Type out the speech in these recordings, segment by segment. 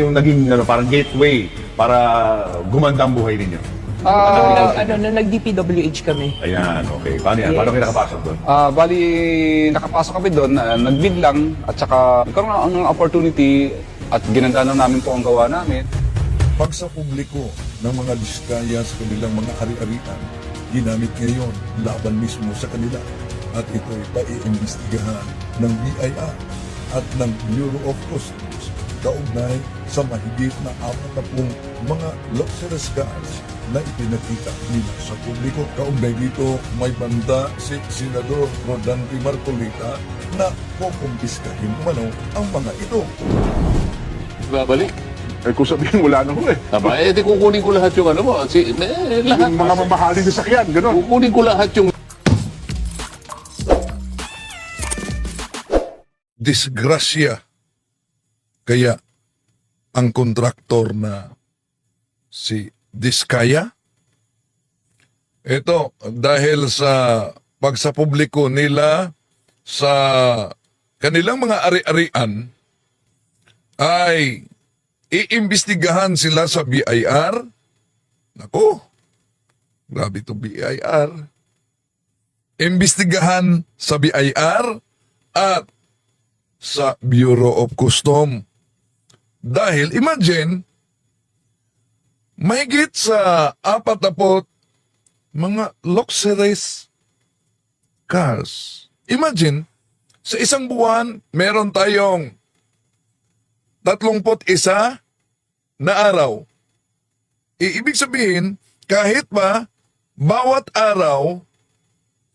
yung naging ano, parang gateway para gumanda ang buhay ninyo? Ah, ano, na nag-DPWH kami. Ayan, okay. Paano yan? Paano kayo nakapasok doon? Ah, bali, nakapasok kami doon, uh, nag-bid lang, at saka nagkaroon ng opportunity at ginandaan namin po ang gawa namin. Pag sa publiko ng mga diskaya sa kanilang mga ari-arian, ginamit ngayon laban mismo sa kanila at ito'y paiimbestigahan ng BIR at ng Bureau of Customs kaugnay sa mahigit na apat na pong mga luxurious cars na ipinakita nila sa publiko. Kaugnay dito, may banda si Senador Rodante Marcolita na kukumpiskahin umano ang mga ito. Babalik. Eh kung sabihin wala na ho eh. Tama, eh di kukunin ko lahat yung ano mo. Si, eh, lahat. Yung mga mamahaling sasakyan, gano'n. Kukunin ko lahat yung disgrasya. Kaya ang kontraktor na si Diskaya, ito dahil sa pagsapubliko nila sa kanilang mga ari-arian ay iimbestigahan sila sa BIR. Nako, grabe to BIR. Imbestigahan sa BIR at sa Bureau of Custom. Dahil imagine, mahigit sa apat na pot mga luxurious cars. Imagine, sa isang buwan, meron tayong 31 na araw. Ibig sabihin, kahit ba bawat araw,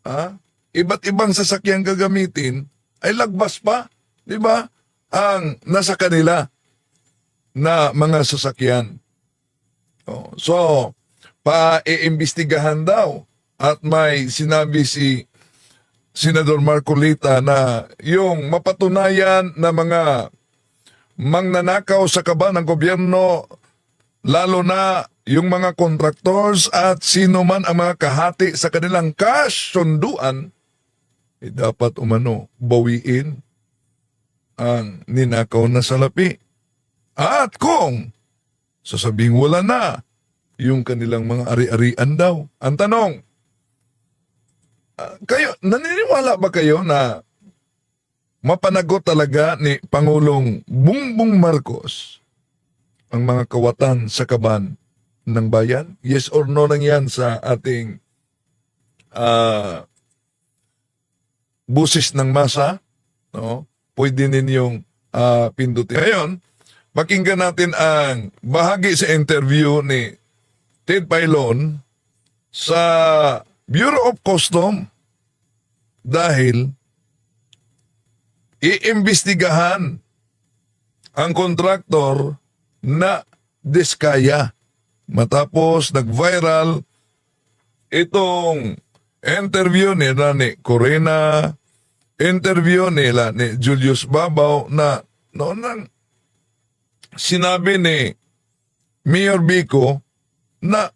ah, iba't ibang sasakyan gagamitin, ay lagbas pa, di ba, ang nasa kanila na mga sasakyan. Oh, so, pa-iimbestigahan daw at may sinabi si Senador Marcolita na yung mapatunayan na mga mangnanakaw sa kaba ng gobyerno lalo na yung mga contractors at sino man ang mga kahati sa kanilang cash sunduan eh, dapat umano bawiin ang ninakaw na salapi. At kung sasabing wala na yung kanilang mga ari-arian daw. Ang tanong, ah, kayo, naniniwala ba kayo na mapanagot talaga ni Pangulong Bongbong Marcos ang mga kawatan sa kaban ng bayan? Yes or no lang yan sa ating ah busis ng masa? No? Pwede ninyong ah, pindutin. Ngayon, pakinggan natin ang bahagi sa interview ni Ted Pailon sa Bureau of Custom dahil iimbestigahan ang kontraktor na diskaya matapos nag-viral itong interview nila ni Corina, interview nila ni Julius Babaw na noon nang sinabi ni Mayor Bico na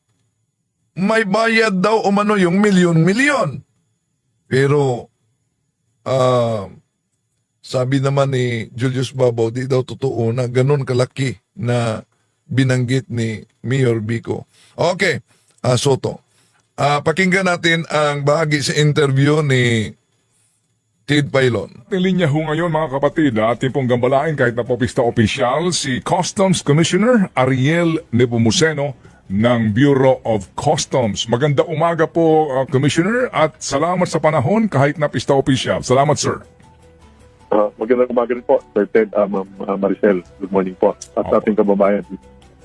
may bayad daw umano yung milyon-milyon. Pero ah, sabi naman ni Julius Babaw, di daw totoo na ganun kalaki na binanggit ni Mayor Bico. Okay, ah, Soto. Ah, pakinggan natin ang bahagi sa interview ni Tid Pailon. Ating linya ho ngayon mga kapatid, ating pong gambalain kahit na po pista opisyal si Customs Commissioner Ariel Nepomuceno ng Bureau of Customs. Maganda umaga po, uh, Commissioner, at salamat sa panahon kahit na pista opisyal. Salamat, sir. Uh, magandang umaga rin po, Sir Ted, uh, Ma'am uh, Maricel. Good morning po. At sa Opo. ating kababayan.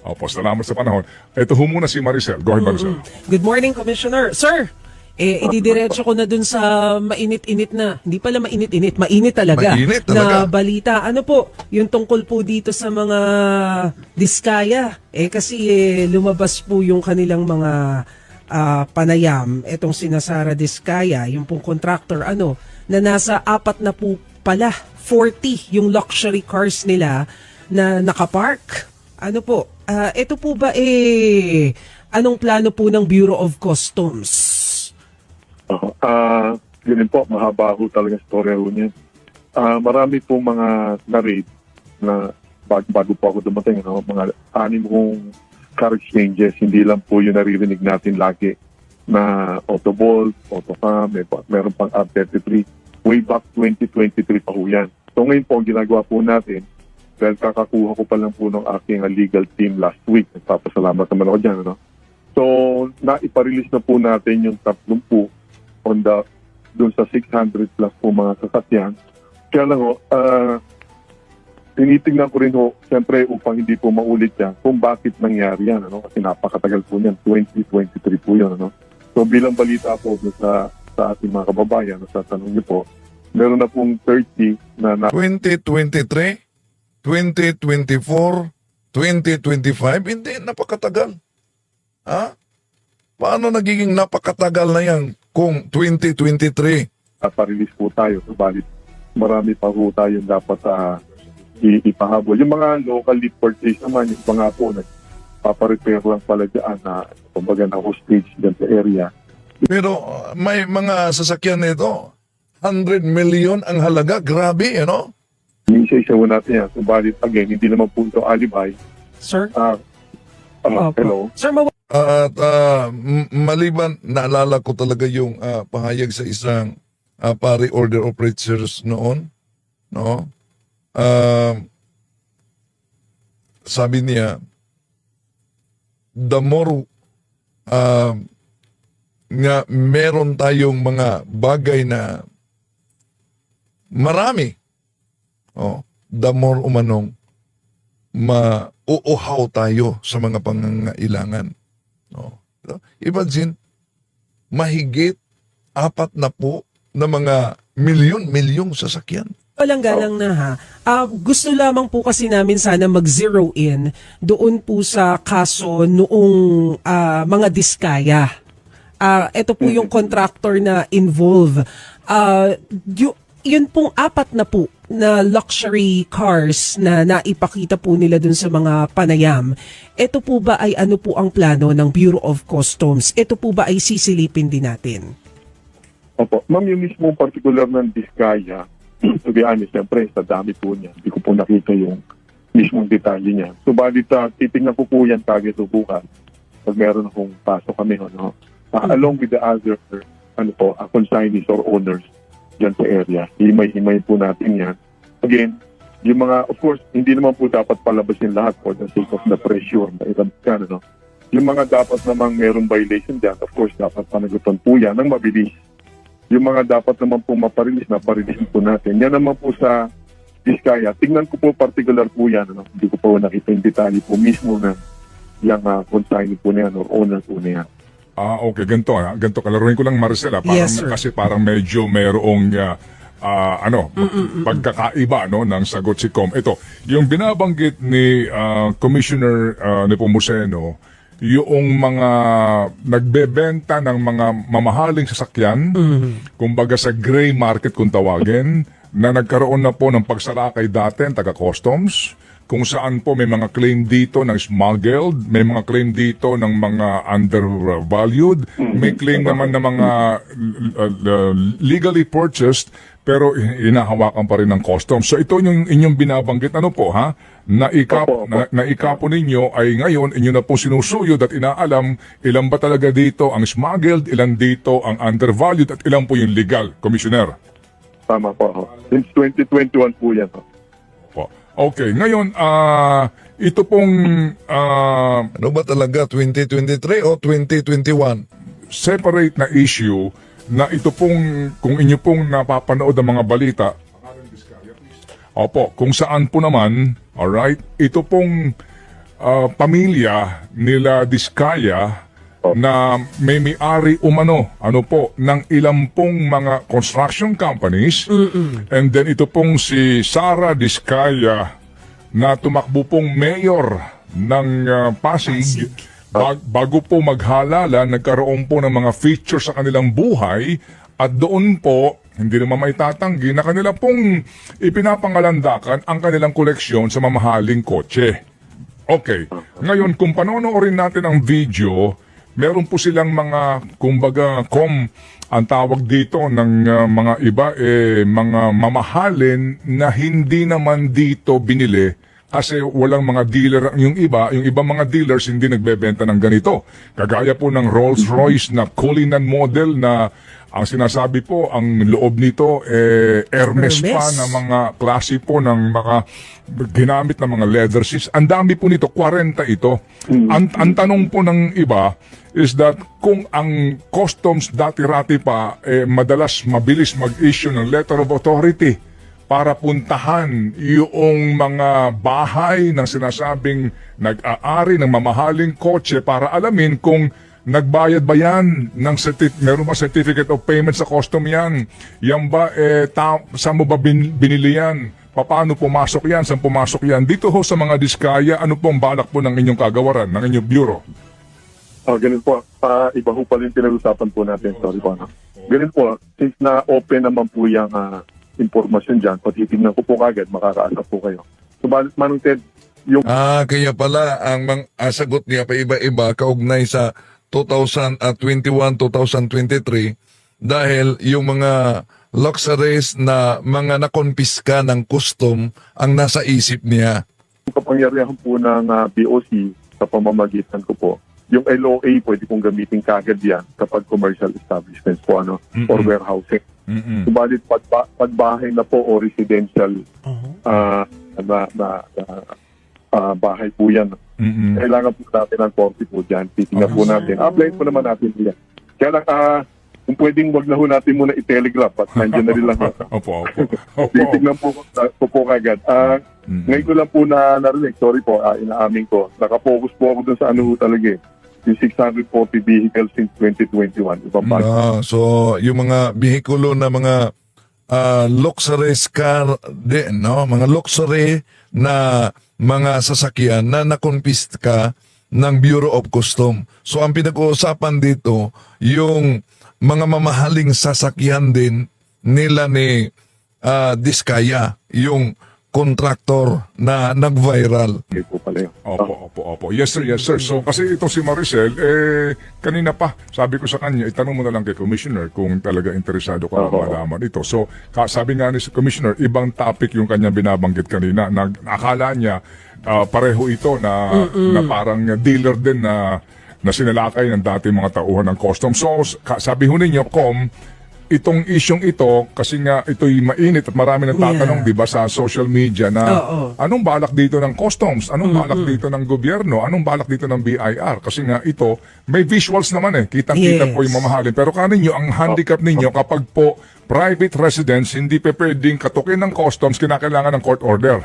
Opo, salamat sa panahon. Ito ho muna si Maricel. Go ahead, Maricel. Good morning, Commissioner. Sir, eh, ididiretso ko na dun sa mainit-init na, hindi pala mainit-init, mainit talaga, Mainit na talaga. balita. Ano po, yung tungkol po dito sa mga diskaya. Eh, kasi eh, lumabas po yung kanilang mga ah, panayam, etong sinasara diskaya, yung pong contractor, ano, na nasa apat na po pala, 40 yung luxury cars nila na nakapark. Ano po, ah, ito po ba eh, anong plano po ng Bureau of Customs? Uh, uh, yun din po, mahaba ho talaga storya ho niya. Uh, marami pong mga na-rate na bago, bago po ako dumating, ano, mga anim kong car exchanges, hindi lang po yung naririnig natin lagi na Autoball, Autocam, may, meron pang R33. Way back 2023 pa po yan. So ngayon po, ang ginagawa po natin, dahil kakakuha ko pa lang po ng aking uh, legal team last week. Nagpapasalamat naman ako dyan. Ano? So, naiparelease na po natin yung 30 the doon sa 600 plus po mga sasakyan. Kaya lang ho, ah, tinitingnan ko rin ho, siyempre upang hindi po maulit yan, kung bakit nangyari yan. Ano? Kasi napakatagal po yan, 2023 po yun. Ano? So bilang balita po sa, sa ating mga kababayan, sa tanong niyo po, meron na pong 30 na, na 2023, 2024, 2025, hindi, napakatagal. Ha? Paano nagiging napakatagal na yan kung 2023? pa-release po tayo. Subalit, marami pa po tayong dapat ah, i- ipahabol. Yung mga local lead purchase naman, yung mga po, nagpaparepair lang pala dyan na kumbaga na hostage dyan sa area. Pero uh, may mga sasakyan nito, 100 million ang halaga. Grabe, ano? Isa-isa po natin yan. Subalit, again, hindi naman po ito alibay. Sir? Ah, ah, Opo. hello? Sir, mawa- At m- maliban, naalala ko talaga yung ah, pahayag sa isang uh, pari order operators noon. No? Ah, sabi niya, the more ah, nga meron tayong mga bagay na marami, oh, the more umanong mauuhaw tayo sa mga pangangailangan. No. Imagine, mahigit apat na po na mga milyon-milyong sasakyan. Walang galang na ha. Ah, gusto lamang po kasi namin sana mag-zero in doon po sa kaso noong ah, mga diskaya. Ah, ito po yung contractor na involved. Ah, yu- yun pong apat na po na luxury cars na naipakita po nila dun sa mga panayam. Ito po ba ay ano po ang plano ng Bureau of Customs? Ito po ba ay sisilipin din natin? Opo. Ma'am, yung mismo particular ng Diskaya, to be honest, siyempre, sa dami po niya. Hindi ko po nakita yung mismong detalye niya. Subalit, uh, titingnan ko po yan kagad o bukas pag meron akong pasok kami, ano, uh, along with the other, ano po, uh, consignees or owners dyan sa area. Himay-himay po natin yan. Again, yung mga, of course, hindi naman po dapat palabasin lahat for the sake of the pressure na ilan ka, ano. Yung mga dapat namang meron violation dyan, of course, dapat panagutan po yan ng mabilis yung mga dapat naman po maparilis na parilis po natin. Yan naman po sa Diskaya. Tingnan ko po particular po yan. Ano? Hindi ko po nakita yung detalye po mismo ng yung uh, consignee po na yan or owner po na yan. Ah, okay, ganito ha. Ganito, kalaruin ko lang Marcela. Parang, Yes, sir. Kasi parang medyo mayroong ah, ah, ano, pagkakaiba no, ng sagot si Com. Ito, yung binabanggit ni ah, Commissioner uh, Nepomuceno, yung mga nagbebenta ng mga mamahaling sasakyan, kumbaga sa gray market kung tawagin, na nagkaroon na po ng pagsalakay dati ng taga-customs, kung saan po may mga claim dito ng smuggled, may mga claim dito ng mga undervalued, may claim naman ng mga uh, uh, legally purchased pero hinahawakan pa rin ng customs. So ito yung inyong binabanggit ano po ha? Na ikap Opo, opo. na, na ikapo ninyo ay ngayon inyo na po sinusuyod at inaalam ilan ba talaga dito ang smuggled, ilan dito ang undervalued at ilan po yung legal, Commissioner. Tama po. Since 2021 po yan. Po. Okay, ngayon ah ito pong ah, Ano ba talaga, 2023 o 2021? separate na issue na ito pong, kung inyo pong napapanood ang mga balita, opo, kung saan po naman, alright, ito pong ah, pamilya nila Diskaya na may may-ari umano, ano po, ng ilang pong mga construction companies. And then ito pong si Sara Diskaya na tumakbo pong mayor ng ah, Pasig. Bag- bago po maghalala, nagkaroon po ng mga features sa kanilang buhay at doon po, hindi naman maitatanggi na kanila pong ipinapangalandakan ang kanilang koleksyon sa mamahaling kotse. Okay. Ngayon, kung panonoorin natin ang video, meron po silang mga, kumbaga, com, ang tawag dito ng uh, mga iba, eh, mga mamahalin na hindi naman dito binili kasi walang mga dealer yung iba, yung ibang mga dealers hindi nagbebenta ng ganito. Kagaya po ng Rolls-Royce na Cullinan model na ang sinasabi po, ang loob nito eh, Hermes, Hermes. pa na mga klase po ng mga ginamit na mga leather seats. Ang dami po nito, 40 ito. Ang, ang tanong po ng iba is that kung ang customs dati-rati pa, eh, madalas mabilis mag-issue ng letter of authority para puntahan yung mga bahay ng sinasabing nag-aari ng mamahaling kotse para alamin kung nagbayad ba yan ng certi- meron ba certificate of payment sa custom yan? Yan ba, eh, ta- saan mo ba bin- binili yan? Paano pumasok yan? Saan pumasok yan? Dito ho sa mga diskaya, ano pong balak po ng inyong kagawaran, ng inyong bureau? Oh, ganun po. Ah, iba ho pala yung pinag-usapan po natin. Sorry po. No? Ganun po, since na open naman po yung ah, impormasyon dyan, patitignan ko po kagad, makakaasa po kayo. Subalit, Manong Ted, yung Ah, kaya pala ang mang, ah, sagot niya pa iba-iba kaugnay sa 2021-2023 dahil yung mga luxuries na mga nakonpiska ng custom ang nasa isip niya. kapangyarihan po ng ah, BOC sa pamamagitan ko po, yung LOA pwede kong gamitin kagad yan kapag commercial establishments po ano, or warehousing. Mm-mm. Subalit pag, pag bahay na po o residential ah, na, na, na ah, bahay po yan, Mm-mm. kailangan po natin ng 40 po dyan. Titingnan po natin. Apply po naman natin yan. Kaya lang, ah, kung pwedeng wag na ho natin muna i-telegraph at nandiyan na rin lang. Opo, opo. Opo. Titignan po ko po, po kagad. Ah, Mm. Ngayon ko lang po na narinig, sorry po, ah, inaamin ko. Nakapokus po ako dun sa ano ho talaga eh. Yung 640 vehicles since 2021. Ibang bagay. Ah, so yung mga bihikulo na mga ah, luxury car din, no? Mga luxury na mga sasakyan na nakonpiska ng Bureau of Custom. So ang pinag-uusapan dito, yung mga mamahaling sasakyan din nila ni ah, Diskaya, yung kontraktor na nag-viral. Okay po pala yun. Opo, opo, opo. Yes sir, yes sir. So kasi itong si Maricel, eh, kanina pa, sabi ko sa kanya, itanong mo na lang kay Commissioner kung talaga interesado ka Oo. malaman ito. So, ka- sabi nga ni si Commissioner, ibang topic yung kanya binabanggit kanina. Nag, akala niya, ah, pareho ito na, na parang dealer din na na sinalakay ng dati mga tauhan ng custom. So, s- ka- sabi ho ninyo, Com, itong isyong ito, kasi nga ito'y mainit at marami nang tatanong, Yeah. di ba, sa social media na Oo. Anong balak dito ng customs? Anong balak dito ng gobyerno? Anong balak dito ng BIR? Kasi nga ito, may visuals naman eh. Kitang-kita Yes. po yung mamahalin. Pero kaninyo, ang handicap ninyo kapag po private residence, hindi pa pwedeng katukin ng customs, kinakailangan ng court order.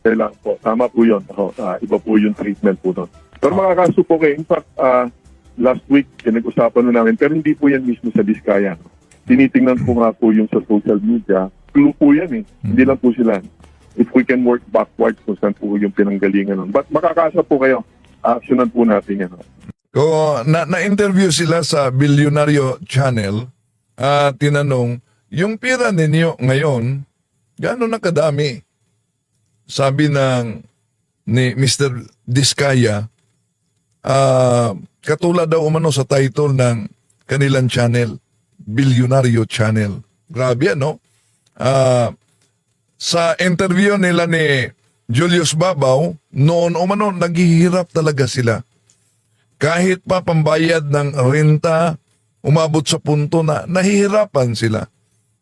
Kailangan po. Tama po yun. Ah, iba po yung treatment po doon. Pero mga kaso po kayo, in fact, ah, last week, pinag-usapan na namin, pero hindi po yan mismo sa Diskaya. No? Tinitingnan po nga po yung sa social media. Clue po yan eh. Hindi lang po sila. If we can work backwards kung saan po yung pinanggalingan nun. But makakasa po kayo. Actionan po natin yan. Ko na na-interview sila sa Bilyonaryo Channel at tinanong, yung pira ninyo ngayon, gaano na kadami? Sabi ng ni Mr. Diskaya, ah, katulad daw umano sa title ng kanilang channel, Bilyonaryo Channel. Grabe ano? Ah, sa interview nila ni Julius Babaw, noon umano naghihirap talaga sila kahit pa pambayad ng renta, umabot sa punto na nahihirapan sila.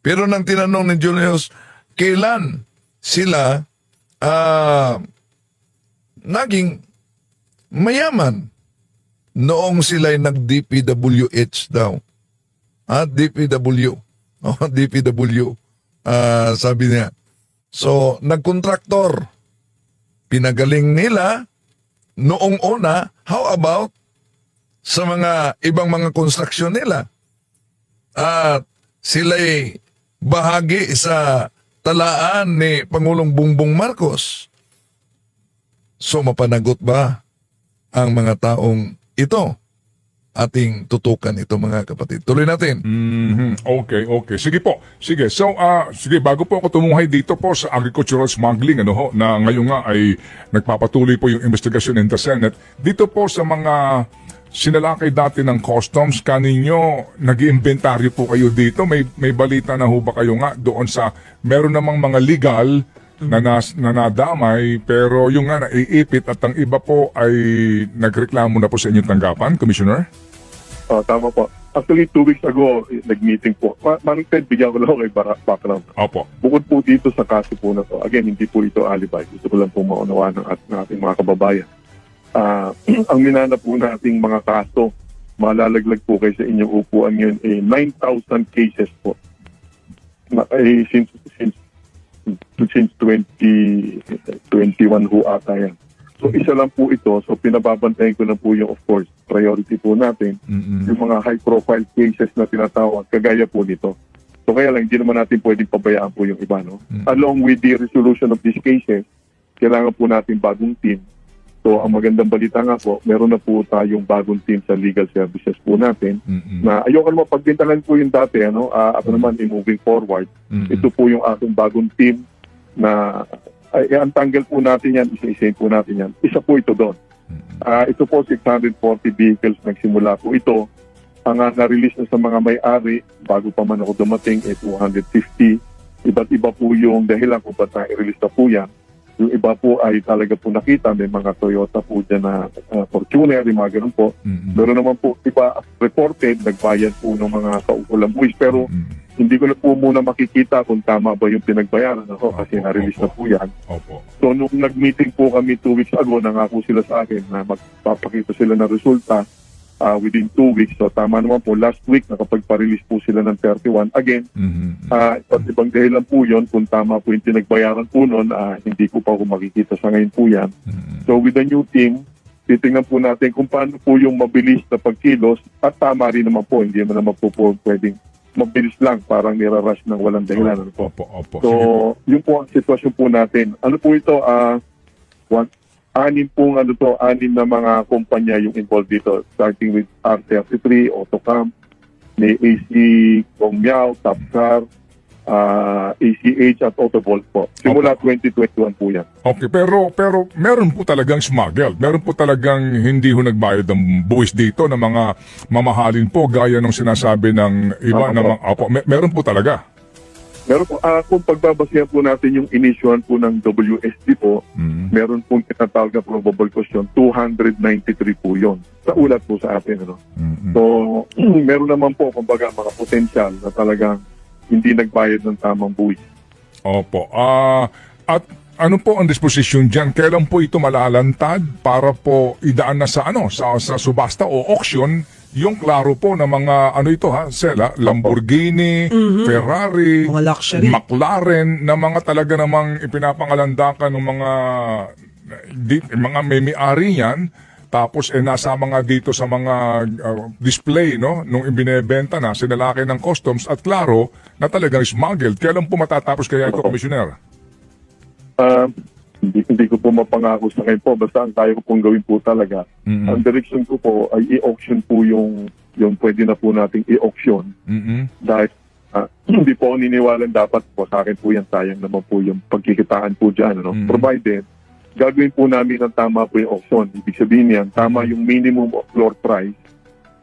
Pero nang tinanong ni Julius, kailan sila ah, naging mayaman noong sila'y nag-DPWH daw. Ah, DPW. Oh, DPW. Ah, sabi niya. So, nagkontraktor. Pinagaling nila noong una, how about sa mga ibang mga konstruksyon nila? At sila'y bahagi sa talaan ni Pangulong Bongbong Marcos. So mapanagot ba ang mga taong ito? Ating tutukan ito mga kapatid. Tuloy natin. Mhm. Okay, okay. Sige po. Sige. So, ah, sige, bago po ako tumuhay dito po sa agricultural smuggling, ano ho, na ngayon nga ay nagpapatuloy po yung investigation in the Senate. Dito po sa mga sinalakay dati ng customs, kaninyo, nag-iimbentaryo po kayo dito. May, may balita na ho ba kayo nga doon sa, meron namang mga legal na, nas, na nadamay pero yung nga naiipit at ang iba po ay nagreklamo na po sa inyong tanggapan, Commissioner? Ah, tama po. Actually, two weeks ago, eh, nag-meeting po. Ma- Manong Ted, bigyan ko lang kay bara- background. Opo. Bukod po dito sa kaso po na to, again, hindi po ito alibay. Gusto ko lang po maunawaan ng, at, ng ating mga kababayan. Ah, ang minana po nating mga kaso, malalaglag po kayo sa inyong upuan yun, eh, 9,000 cases po. Na, eh, since, since, since 2021 ho ata yan. So isa lang po ito, so pinababantayan ko lang po yung of course priority po natin Mm-mm. yung mga high profile cases na tinatawag, kagaya po nito. So kaya lang, hindi naman natin pwedeng pabayaan po yung iba. No? Along with the resolution of these cases, kailangan po natin bagong team. So ang magandang balita nga po, meron na po tayong bagong team sa legal services po natin Mm-mm. na ayoko naman pagbintangan po yung dati. Ano? Ah, ako naman, in moving forward, Mm-mm. ito po yung ating bagong team na ay, ang tanggal po natin yan, isa-isayin po natin yan. Isa po ito doon. Ah, ito po 640 vehicles nagsimula po ito. Ang ah, na-release na sa mga may-ari bago pa man ako dumating eh 250. Iba't iba po yung dahilan kung ba't na-release na po yan. Yung iba po ay talaga po nakita, may mga Toyota po dyan na ah, Fortuner, yung mga ganun po. Mm-mm. Meron naman po iba reported, nagbayad po ng mga kaukulang buwis. Pero Mm-mm. hindi ko na po muna makikita kung tama ba yung pinagbayaran ako kasi Opo, na-release opo. na po yan. Opo. So nung nag-meeting po kami two weeks ago, nangako sila sa akin na magpapakita sila ng resulta ah, within two weeks. So tama naman po, last week nakapagpa-release po sila ng 31. Again, Mm-hmm. ah iba't ibang dahilan po yun. Kung tama po yung pinagbayaran po nun, ah, hindi ko pa po makikita sa ngayon po yan. Mm-hmm. So with the new team, titingnan po natin kung paano po yung mabilis na pagkilos at tama rin naman po, hindi naman naman po, po pwedeng mabilis lang, parang nirarush ng walang dahilan. Ano po. Opo, opo. So, yun po ang sitwasyon po natin. Ano po ito? ah one, anim pong ano to, anim na mga kumpanya yung involved dito. Starting with R33, Autocam, may AC, Gongmiao, Tapcar, ah ACH at Autobolt po. Simula 2021 po yan. Okay, pero pero meron po talagang smuggled. Meron po talagang hindi ho nagbayad ng buwis dito ng mga mamahalin po gaya ng sinasabi ng iba Opo. na mga Opo, me- meron po talaga. Meron po, ah kung pagbabasihan po natin yung inisyon po ng WSD po, Mm. meron pong tinatawag na probable cause yun, 293 po yun. Sa ulat po sa atin. Ano? Mm-mm. So, meron naman po, kumbaga, mga potensyal na talagang hindi nagbayad ng tamang buwis. Opo. Ah, at ano po ang disposisyon diyan? Kailan po ito malalantad para po idaan na sa ano, sa sa subasta o auction yung klaro po na mga ano ito ha, Sela, Lamborghini, Ferrari, Mga luxury. McLaren na mga talaga namang ipinapangalandakan ng mga di, mga may-ari yan tapos eh nasa mga dito sa mga uh, display no nung ibinebenta na sinalaki ng customs at klaro na talagang smuggled. Kailan po matatapos kaya ito, Commissioner? Ah, hindi, hindi ko po mapangako sa ngayon po. Basta ang kaya ko pong gawin po talaga. Mhm. Ang direction ko po ay i-auction po yung, yung pwede na po nating i-auction. mm Dahil ah, hindi po niniwalan dapat po sa akin po yan. Sayang naman po yung pagkikitaan po dyan. Ano? Mhm. Provided, gagawin po namin ng tama po yung auction. Ibig sabihin yan, tama yung minimum of floor price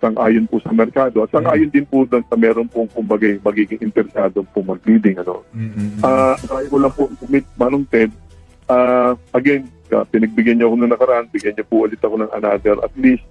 sang-ayon po sa merkado at sang-ayon din po doon sa meron pong kumbaga magiging interesado po mag-bidding ano. mm Ah, uh, ko lang po commit Manong Ted. Ah, again, uh, pinagbigyan niyo ako nung nakaraan, bigyan niyo po ulit ako ng another at least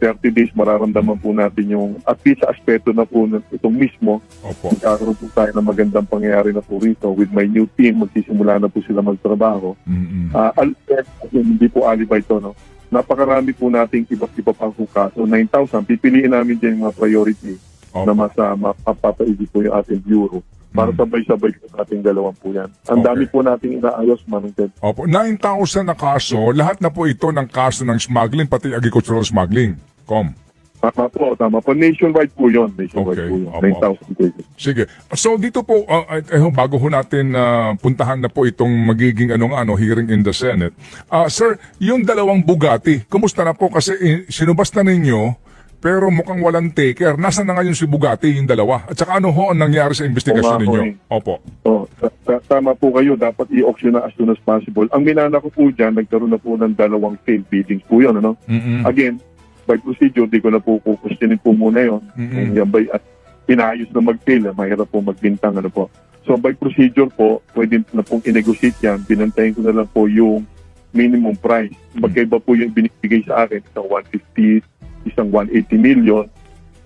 30 days mararamdaman po natin yung at least sa aspeto na po ng itong mismo Opo. magkakaroon po tayo ng magandang pangyayari na po rito with my new team magsisimula na po sila magtrabaho mm Ah, al- again, hindi po alibay to, no? Napakarami po nating iba't iba pang kaso. 9,000, pipiliin namin din yung mga priority na Opo. masa mapapaigi po yung ating bureau para Mm. sabay-sabay ko sa ating dalawang po yan. Ang Okay. dami po nating inaayos, Manong Ted. Opo. 9,000 na kaso, lahat na po ito ng kaso ng smuggling, pati agricultural smuggling. Com. Tama po, tama po. Nationwide po yun. Nationwide Okay. po yun. Opo. 9,000 cases. Sige. So dito po uh, eh, eh, bago ho natin ah, puntahan na po itong magiging ano nga ano hearing in the Senate. Ah sir, yung dalawang Bugatti, kumusta na po kasi eh, sinubas na ninyo pero mukhang walang taker. Nasaan na ngayon si Bugatti yung dalawa? At saka ano ho ang nangyari sa investigasyon ninyo? eh. Opo. Oh, ta- ta- tama po kayo. Dapat i-auction na as soon as possible. Ang minana ko po dyan, nagkaroon na po ng dalawang failed biddings po yun. Ano? Mm-mm. Again, by procedure, di ko na po kukwestiyonin po muna yun. Kung yan ba'y at inayos na mag-fail, eh, mahirap po magbintang. Ano po. So by procedure po, pwede na pong i-negotiate yan. Binantayin ko na lang po yung minimum price. Magkaiba po yung binibigay sa akin, isang 150, isang 180 million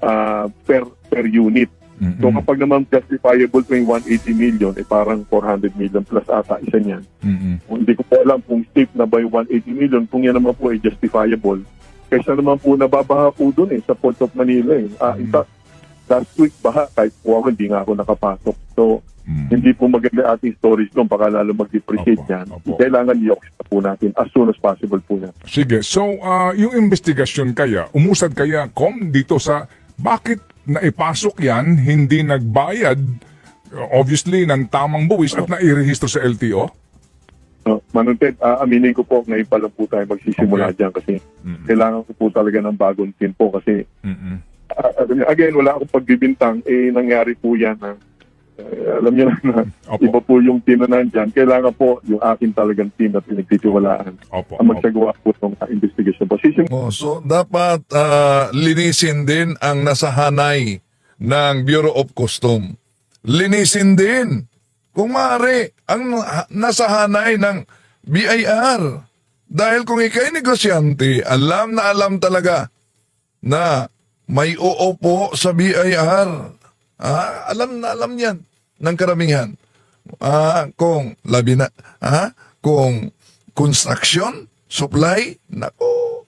ah, per per unit. So Mm-mm. kapag naman justifiable po yung 180 million, eh parang 400 million plus ata isa niyan. Mm-mm. Kung hindi ko po alam kung safe na ba yung 180 million, kung yan naman po ay justifiable. Kaysa naman po nababaha po dun eh, sa Port of Manila eh. Ah, in fact, last week baha, kahit po ako, hindi nga ako nakapasok. So, Mm. hindi po maganda ating storage doon, baka lalo mag-depreciate yan. opo. Kailangan na po natin as soon as possible po yan. Sige, so ah, yung investigasyon kaya, umusad kaya kom dito sa bakit naipasok yan, hindi nagbayad, uh, obviously, ng tamang buwis at nairehistro sa LTO? So, Manunted, ah, aminin ko po, ngayon pa lang po tayo magsisimula Okay. dyan kasi Mm. kailangan ko po talaga ng bagong team po kasi Mm-mm. Ah, again, wala akong pagbibintang, eh nangyari po yan na eh, alam niyo na na Opo. iba po yung team na nandyan. Kailangan po yung akin talagang team na pinagtitiwalaan Opo. ang magsagawa po ng uh, investigation po. Sisim- Oh, so dapat ah, linisin din ang nasahanay ng Bureau of Custom. Linisin din. Kung maaari, ang na- nasahanay ng BIR. Dahil kung ikay negosyante, alam na alam talaga na may oo po sa BIR. Ah, alam na alam yan ng karamihan. Ah, kung labi na, ah, kung construction, supply, nako.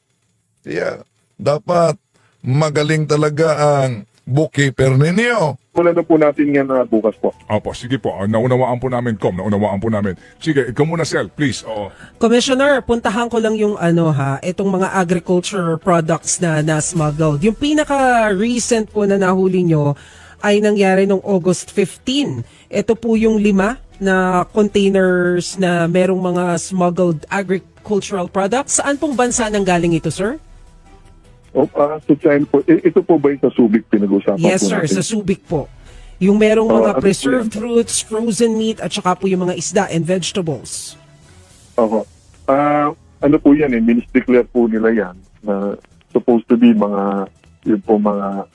Yeah, dapat magaling talaga ang bookkeeper ninyo. Wala na po natin yan na bukas po. Opo, sige po. Ah, naunawaan po namin, Com. Naunawaan po namin. Sige, ikaw muna, Sel, please. Oo. Commissioner, puntahan ko lang yung ano ha, itong mga agriculture products na na-smuggled. Yung pinaka-recent po na nahuli nyo ay nangyari noong August 15. Ito po yung lima na containers na merong mga smuggled agricultural products. Saan pong bansa nang galing ito, sir? O, so China po, i- ito po ba yung sa Subic pinag-usapan Yes, po sir. natin? Sa Subic po. Yung merong Oh, mga ano po preserved fruits, frozen meat, at saka po yung mga isda and vegetables. Oho. Ah, ano po yan eh, ministry-declare po nila yan na supposed to be mga, yun po mga,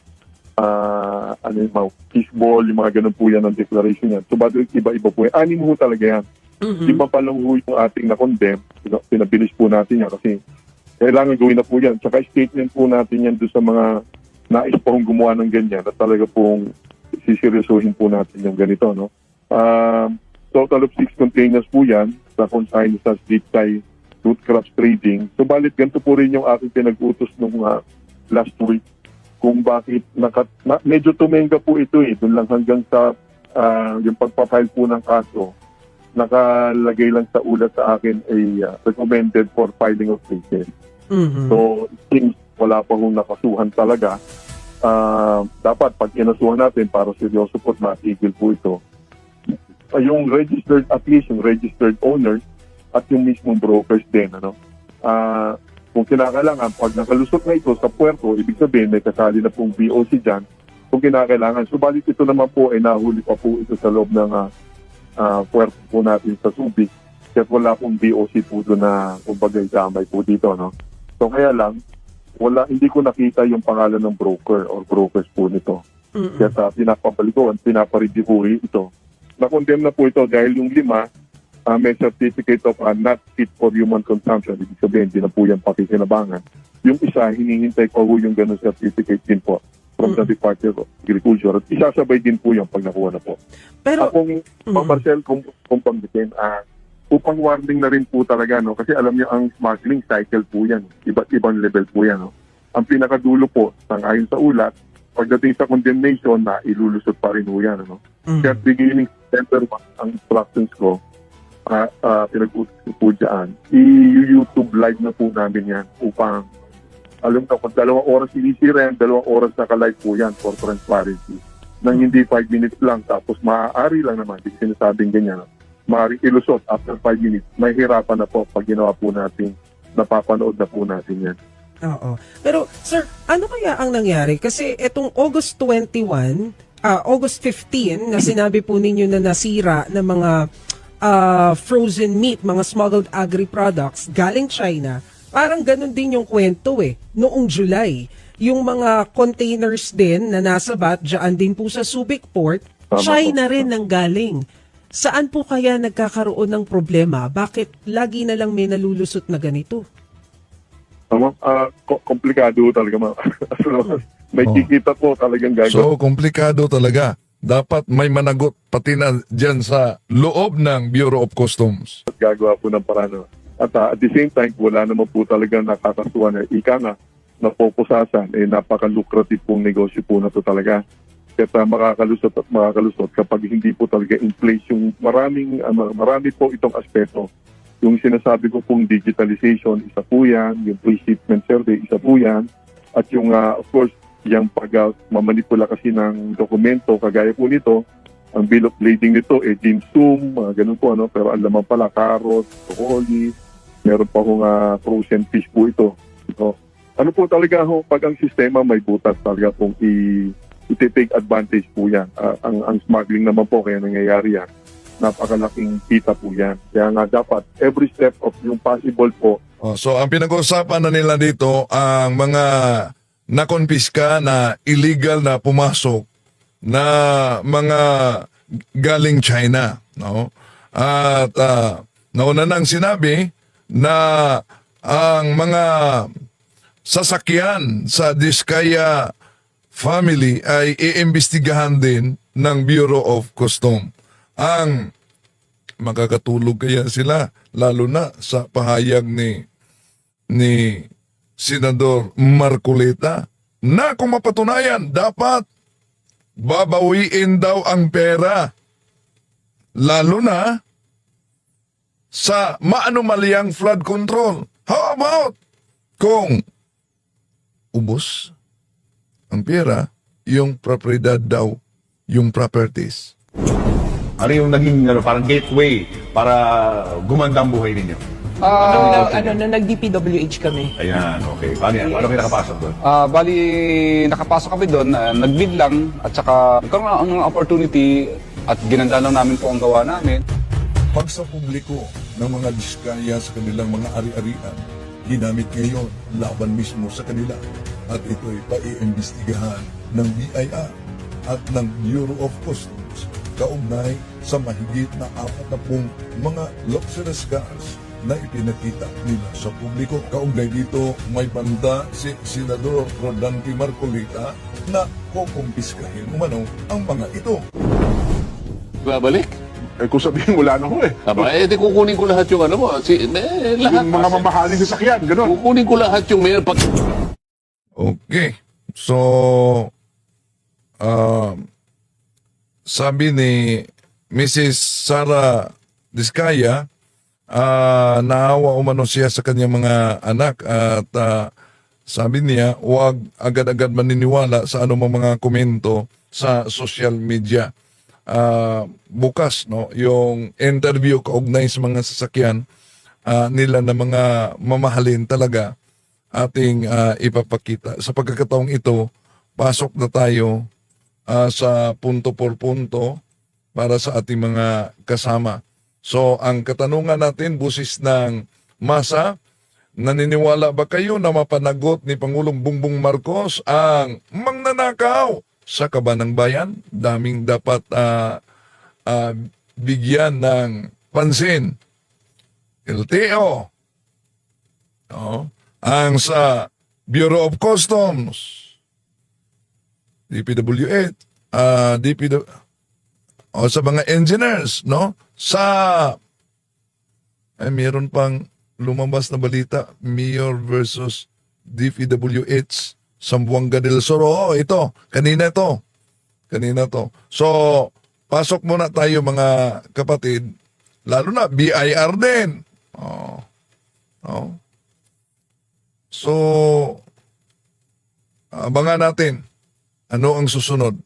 ah, ano yung mga fishball, yung mga ganun po yan ang declaration yan. So, ba't iba-iba po yan? Anim ho talaga yan. Lima pa lang ho yung ating na-condemn. Pina- Pinabilis po natin yan kasi kailangan gawin na po yan. Tsaka statement po natin yan doon sa mga nais pa hong gumawa ng ganyan at talaga pong siseryosohin po natin yung ganito. No? Um, total of six containers po yan sa consign sa Ziptai Root Crops Trading. So balit ganito po rin yung aking pinag-utos nung ah, last week kung bakit naka, na, medyo tumenga po ito eh. Doon lang hanggang sa ah, yung pagpapile po ng kaso nakalagay lang sa ulat sa akin ay ah, recommended for filing of cases. Mhm. So, since wala pa hong nakasuhan talaga, ah, dapat pag inasuhan natin para seryoso po at matigil po ito, ah, yung registered, at least yung registered owners at yung mismong brokers din, ano, ah, kung kinakailangan, pag nakalusot na ito sa puerto, ibig sabihin may kasali na pong BOC dyan, kung kinakailangan. Subalit ito naman po ay nahuli pa po ito sa loob ng ah, ah, puerto po natin sa Subic. Kaya wala pong BOC po doon na kumbaga damay po dito, no? So kaya lang, wala, hindi ko nakita yung pangalan ng broker or brokers po nito. Kaya sa pinapabalikuan, pinaparidikuri ito. Na-condemn na po ito dahil yung lima, ah, may certificate of ah, not fit for human consumption. Ibig sabihin, hindi na po yan pakikinabangan. Yung isa, hinihintay po yung ganun certificate din po from the Department of Agriculture. At isasabay din po yung pag nakuha na po. Pero, Akong, Ma'am Marcel, kung, kung panggitin, ah, upang warning na rin po talaga, no? Kasi alam niyo, ang smuggling cycle po yan. Iba't ibang level po yan, no? Ang pinakadulo po, sangayon sa ulat, pagdating sa condemnation, na ilulusot pa rin po yan, no? Mhm. Kaya beginning September 1, ang instructions ko, uh, uh, pinag-utos ko po dyan, i-YouTube live na po namin yan upang alam ko, kung dalawang oras sinisira yan, dalawang oras naka-live po yan for transparency. Nang hindi 5 minutes lang, tapos maaari lang naman, hindi sinasabing ganyan, maaari ilusot after 5 minutes, may na po pag ginawa po natin, napapanood na po natin yan. Oo. Pero sir, ano kaya ang nangyari? Kasi etong August 21, ah, August 15 na sinabi po ninyo na nasira ng mga ah, frozen meat, mga smuggled agri products galing China. Parang ganun din yung kwento eh. Noong July, yung mga containers din na nasa bat, dyan din po sa Subic Port, Tama China po. rin nang galing. Saan po kaya nagkakaroon ng problema? Bakit lagi na lang may nalulusot na ganito? Tama, ko- komplikado talaga ma'am. so, may Oh. kikita po talagang gagawin. So, komplikado talaga. Dapat may managot pati na dyan sa loob ng Bureau of Customs. at gagawa po ng paraan. At ah, at the same time, wala naman po talaga nakakasuhan na ika na poposasan, eh napaka-lucrative pong negosyo po na to talaga. At ah, makakalusot at makakalusot kapag hindi po talaga in place yung maraming, ah, marami po itong aspeto. Yung sinasabi ko pong digitalization, isa po yan. Yung pre-shipment survey, isa po yan. At yung, ah, of course, yung pag mamanipula kasi ng dokumento, kagaya po nito, ang bill of lading nito, eh, ginsum, mga ganun po, ano, pero ang laman pala, carrot, broccoli, meron pa akong ah, frozen fish po ito. So, ano po talaga ho, pag ang sistema may butas talaga pong i iti-take advantage po yan. Ah, ang, ang smuggling naman po, kaya nangyayari yan, napakalaking kita po yan. Kaya nga dapat, every step of yung possible po, Oh, so, ang pinag-uusapan na nila dito, ang mga nakonpiska na illegal na pumasok na mga galing China. No? At ah, nauna nang sinabi na ang mga sasakyan sa Diskaya family ay iimbestigahan din ng Bureau of Custom. Ang makakatulog kaya sila lalo na sa pahayag ni ni Senador Marcoleta na kung mapatunayan dapat babawiin daw ang pera lalo na sa maanumalyang flood control. How about kung ubos ang pera, yung propriedad daw, yung properties. Ano yung naging ano, parang gateway para gumanda ang buhay ninyo? Ah, ano, na nag-DPWH kami. Ayan, okay. Paano yan? Paano kayo nakapasok doon? Ah, bali, nakapasok kami doon, uh, nag-bid lang, at saka nagkaroon ng opportunity at ginanda lang namin po ang gawa namin. Pag sa publiko ng mga diskaya sa kanilang mga ari-arian, ginamit ngayon laban mismo sa kanila at ito'y paiimbestigahan ng BIR at ng Bureau of Customs kaugnay sa mahigit na apat na pong mga luxurious cars na ipinakita nila sa publiko. Kaugnay dito, may banda si Senador Rodante Marcolita na kukumpiskahin umano ang mga ito. Babalik. Eh kung sabihin wala na ho eh. Aba, eh, di kukunin ko lahat yung ano mo. Si, eh, lahat. Yung mga mamahaling sasakyan, gano'n. Kukunin ko lahat yung mayor pag... Okay. So, um, sabi ni Mrs. Sara Diskaya, ah naawa umano siya sa kanyang mga anak at ah, sabi niya, huwag agad-agad maniniwala sa anumang mga komento sa social media. Ah, bukas, no, yung interview kaugnay sa mga sasakyan ah, nila na mga mamahalin talaga ating ah, ipapakita. Sa pagkakataong ito, pasok na tayo ah, sa punto por punto para sa ating mga kasama. So, ang katanungan natin, busis ng masa, naniniwala ba kayo na mapanagot ni Pangulong Bongbong Marcos ang mangnanakaw sa kabanang bayan? Daming dapat ah, ah, bigyan ng pansin. LTO, no? ang sa Bureau of Customs, DPWH, ah DPW, o sa mga engineers, no? Sa, ay meron pang lumabas na balita, Mayor versus DPWH, Sambuanga del Sur. Oo, ito, kanina to. Kanina to. So, pasok muna tayo mga kapatid, lalo na BIR din. Oh. Oh. So, abangan natin ano ang susunod